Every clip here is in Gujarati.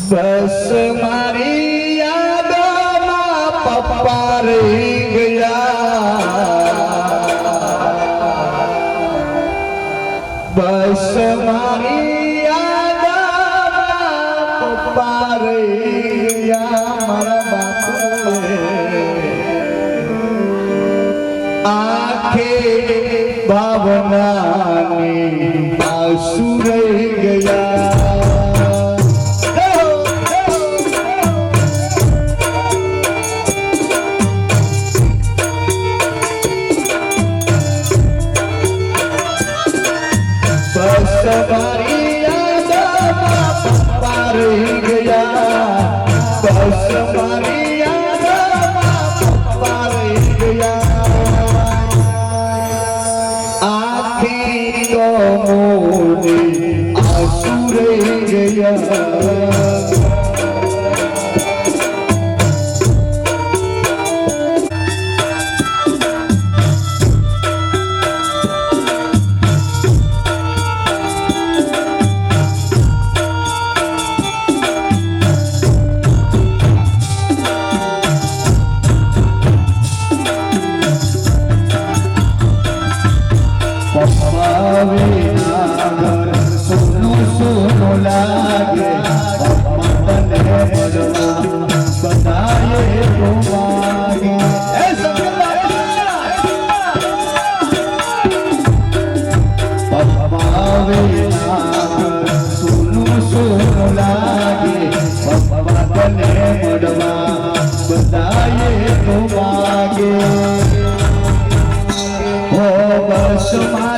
બસ મારી યાદોમાં પપ્પા રહી ગયા બસ મારી યાદોમાં પપ્પા રહી ગયા મારા બાપુએ આંખે ભાવનાની આંસુ રહી ગયા બસ આંસુ રહી બધાએ તો માગે હો બસ મારી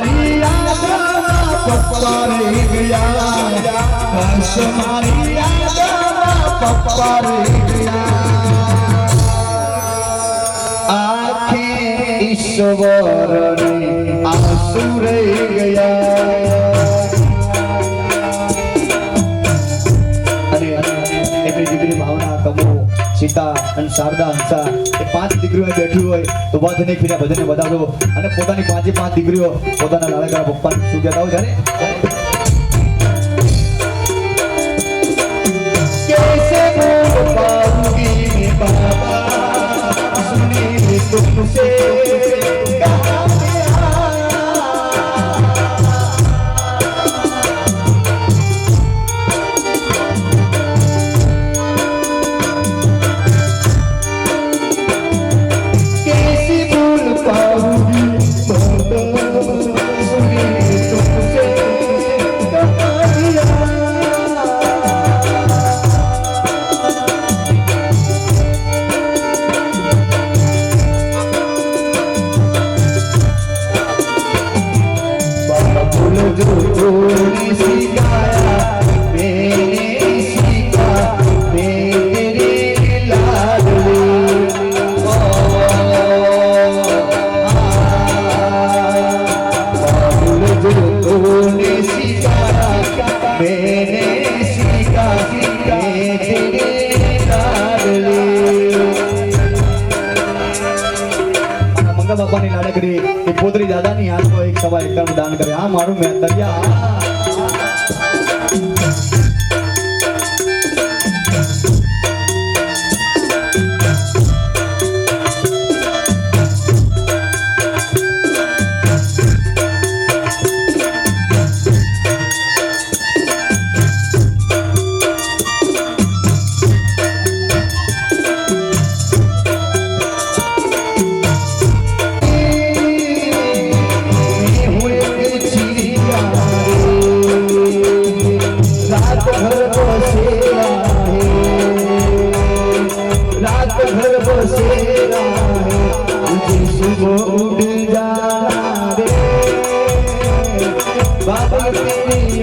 અને એમની દીકરી ભાવના કમો સીતા અને શારદા હંસા એ પાંચ દીકરીઓ બેઠી હોય તો ઊભા થઈને ફીરા બધાને બતાવજો અને પોતાની પાંચે પાંચ દીકરીઓ પોતાના લાડકડા પપ્પાને શું કહેતા હોય? જ્યારે બાપાની લાડકડી એ પોતરી દાદાની હાથમાં એક સવા એકદમ દાન કરે. આ મારું મેં દરિયા.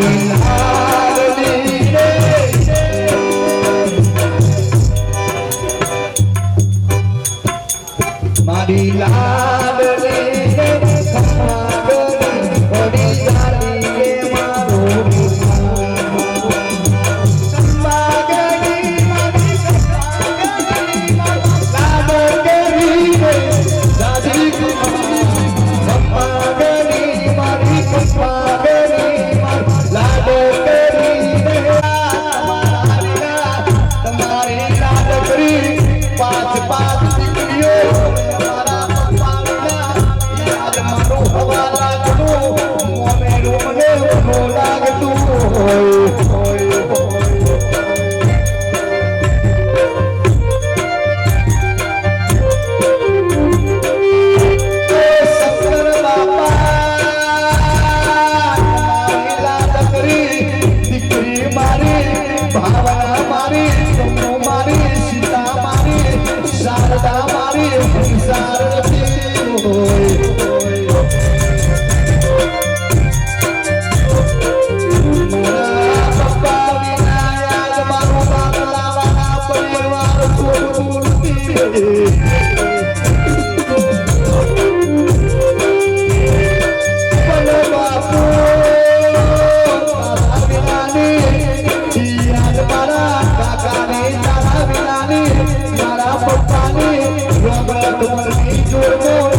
me. You do it you.